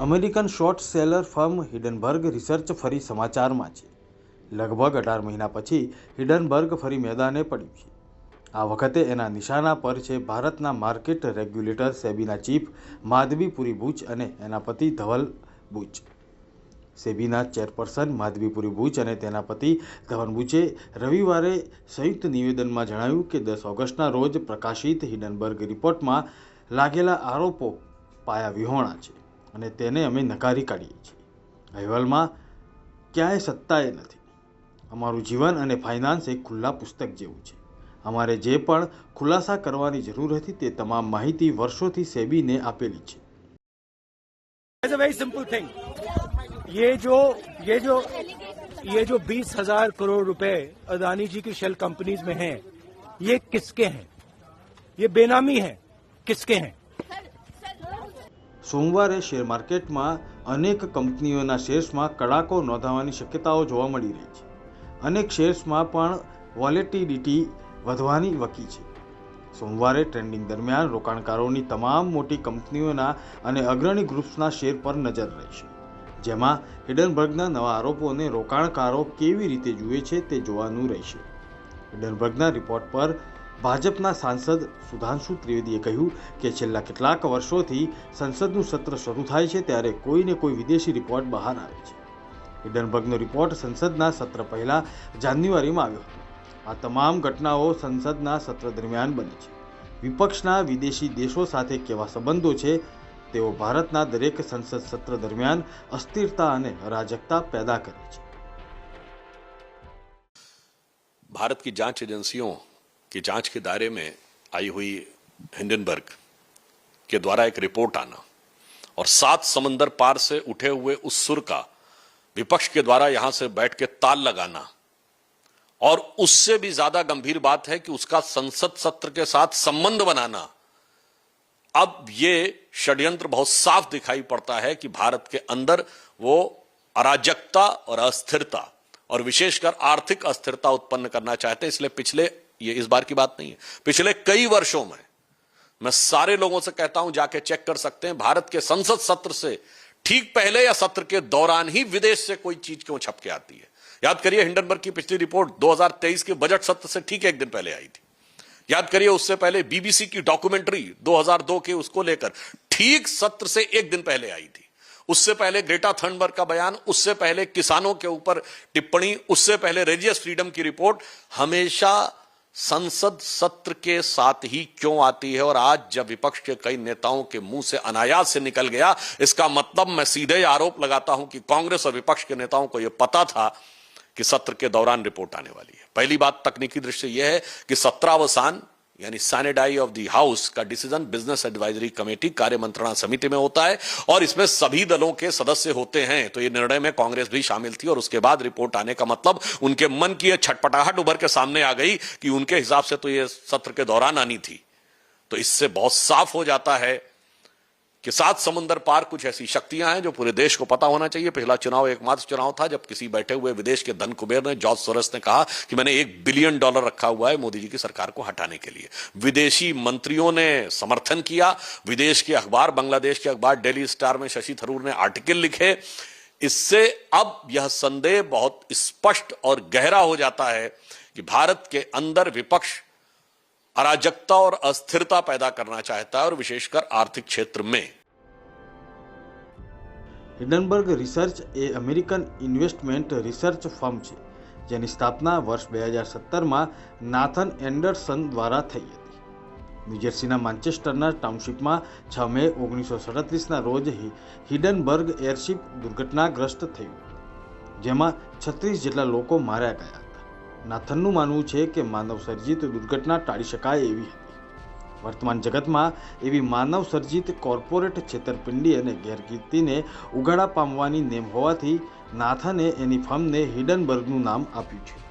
American short seller firm Hindenburg research ફરી સમાચારમાં છે. લગભગ અઢાર મહિના પછી હિડનબર્ગ ફરી મેદાને પડ્યું છે. આ વખતે એના નિશાના પર છે ભારતના માર્કેટ રેગ્યુલેટર સેબીના ચીફ માધવીપુરી બુચ અને એના પતિ ધવલ બુચ. સેબીના ચેરપર્સન માધવીપુરી બુચ અને તેના પતિ ધવન બુચે રવિવારે સંયુક્ત નિવેદનમાં જણાવ્યું કે દસ ઓગસ્ટના રોજ પ્રકાશિત હિડનબર્ગ રિપોર્ટમાં લાગેલા આરોપો પાયા વિહોણા છે. અને તેને અમે નકારી કાઢીએ છીએ અહેવાલમાં ક્યાંય સત્તાએ નથી અમારું જીવન અને ફાઇનાન્સ એક ખુલ્લા પુસ્તક જેવું છે અમારે જે પણ ખુલાસા કરવાની જરૂર હતી તે તમામ માહિતી વર્ષોથી સેબીને આપેલી છે it's a very simple thing ये जो ये जो ये जो बीस हजार करोड़ रुपए अदानी जी की शेल कंपनीज में हैं ये किसके हैं ये बेनामी है किसके हैं સોમવારે શેર માર્કેટમાં અનેક કંપનીઓના શેર્સમાં કડાકો નોંધાવાની શક્યતાઓ જોવા મળી રહી છે. અનેક શેર્સમાં પણ વોલેટિલિટી વધવાની વકી છે. સોમવારે ટ્રેન્ડિંગ દરમિયાન રોકાણકારોની તમામ મોટી કંપનીઓના અને અગ્રણી ગ્રુપ્સના શેર પર નજર રહેશે. જેમાં હિડનબર્ગના નવા આરોપોને રોકાણકારો કેવી રીતે જુએ છે તે જોવાનું રહેશે. હિડનબર્ગના રિપોર્ટ પર ભાજપના સાંસદ સુધાંશુ ત્રિવેદીએ કહ્યું કે છેલ્લા કેટલાક વર્ષોથી સંસદનું સત્ર શરૂ થાય છે ત્યારે કોઈને કોઈ વિદેશી રિપોર્ટ બહાર આવે છે. હિડનબર્ગનો રિપોર્ટ સંસદના સત્ર પહેલાં જાન્યુઆરીમાં આવ્યો હતો. આ તમામ ઘટનાઓ સંસદના સત્ર દરમિયાન બની છે. વિપક્ષના વિદેશી દેશો સાથે કેવા સંબંધો છે તેઓ ભારતના દરેક સંસદ સત્ર દરમિયાન અસ્થિરતા અને અરાજકતા પેદા કરે છે. ભારત કી જાંચ એજન્સીઓ की जाँच के दायरे में आई हुई हिंडनबर्ग के द्वारा एक रिपोर्ट आना और सात समंदर पार से उठे हुए उस सुर का विपक्ष के द्वारा यहाँ से बैठ के ताल लगाना। और उससे भी ज़्यादा गंभीर बात है कि उसका संसद सत्र के साथ संबंध बनाना। अब ये षड्यंत्र बहुत साफ़ दिखाई पड़ता है कि भारत के अंदर वो अराजकता और अस्थिरता और विशेषकर आर्थिक अस्थिरता उत्पन्न करना चाहते हैं, इसलिए पिछले ये इस बार की बात नहीं है। पिछले कई वर्षों में मैं सारे लोगों से कहता हूँ, जाके चेक कर सकते हैं, भारत के संसद सत्र से ठीक पहले या सत्र के दौरान ही विदेश से कोई चीज़ क्यों छप के आती है। याद करिए हिंडनबर्ग की पिछली रिपोर्ट 2023 के बजट सत्र से ठीक एक दिन पहले आई थी। याद करिए उससे पहले बीबीसी की डॉक्यूमेंट्री 2002 के उसको लेकर ठीक सत्र से एक दिन पहले आई थी। उससे पहले ग्रेटा थर्नबर्ग का बयान, उससे पहले किसानों के ऊपर टिप्पणी, उससे पहले रेजियस फ्रीडम की रिपोर्ट, हमेशा संसद सत्र के साथ ही क्यों आती है? और आज जब विपक्ष के कई नेताओं के मुँह से अनायास से निकल गया, इसका मतलब मैं सीधे आरोप लगाता हूँ कि कांग्रेस और विपक्ष के नेताओं को यह पता था कि सत्र के दौरान रिपोर्ट आने वाली है। पहली बात तकनीकी दृष्टि यह है कि सत्रावसान यानी sine die of the house का डिसीज़न बिज़नेस एडवाइजरी कमेटी कार्य मंत्रणा समिति में होता है और इसमें सभी दलों के सदस्य होते हैं। तो ये निर्णय में कांग्रेस भी शामिल थी और उसके बाद रिपोर्ट आने का मतलब उनके मन की छटपटाहट उभर के सामने आ गई कि उनके हिसाब से तो ये सत्र के दौरान आनी थी। तो इससे बहुत साफ़ हो जाता है कि सात समुंदर पार कुछ ऐसी शक्तियाँ हैं जो पूरे देश को पता होना चाहिए। पहला चुनाव एकमात्र चुनाव था जब किसी बैठे हुए विदेश के धन कुबेर ने, जॉर्ज सोरस ने कहा कि मैंने एक बिलियन डॉलर रखा हुआ है मोदी जी की सरकार को हटाने के लिए। विदेशी मंत्रियों ने समर्थन किया। विदेश के अखबार, बांग्लादेश के अखबार, डेली स्टार में शशि थरूर ने आर्टिकल लिखे। इससे अब यह संदेह बहुत स्पष्ट और गहरा हो जाता है कि भारत के अंदर विपक्ष अराजकता और अस्थिरता पैदा करना चाहता है और विशेषकर आर्थिक क्षेत्र में હિડનબર્ગ રિસર્ચ એ અમેરિકન ઇન્વેસ્ટમેન્ટ રિસર્ચ ફર્મ છે જેની સ્થાપના વર્ષ બે હજાર સત્તરમાં નાથન એન્ડરસન દ્વારા થઈ હતી ન્યૂજર્સીના માન્ચેસ્ટરના ટાઉનશીપમાં છ મે ઓગણીસો સડત્રીસના રોજ હિ- હિડનબર્ગ એરશિપ દુર્ઘટનાગ્રસ્ત થયું જેમાં છત્રીસ જેટલા લોકો માર્યા ગયા હતા નાથનનું માનવું છે કે માનવ સર્જિત દુર્ઘટના ટાળી શકાય એવી હતી. વર્તમાન જગતમાં એવી માનવ સર્જિત કોર્પોરેટ છેતરપિંડી અને ગેરકીર્તિને ઉગાડા પામવાની નેમ હોવાથી નાથને એની ફર્મને હિડનબર્ગનું નામ આપ્યું છે.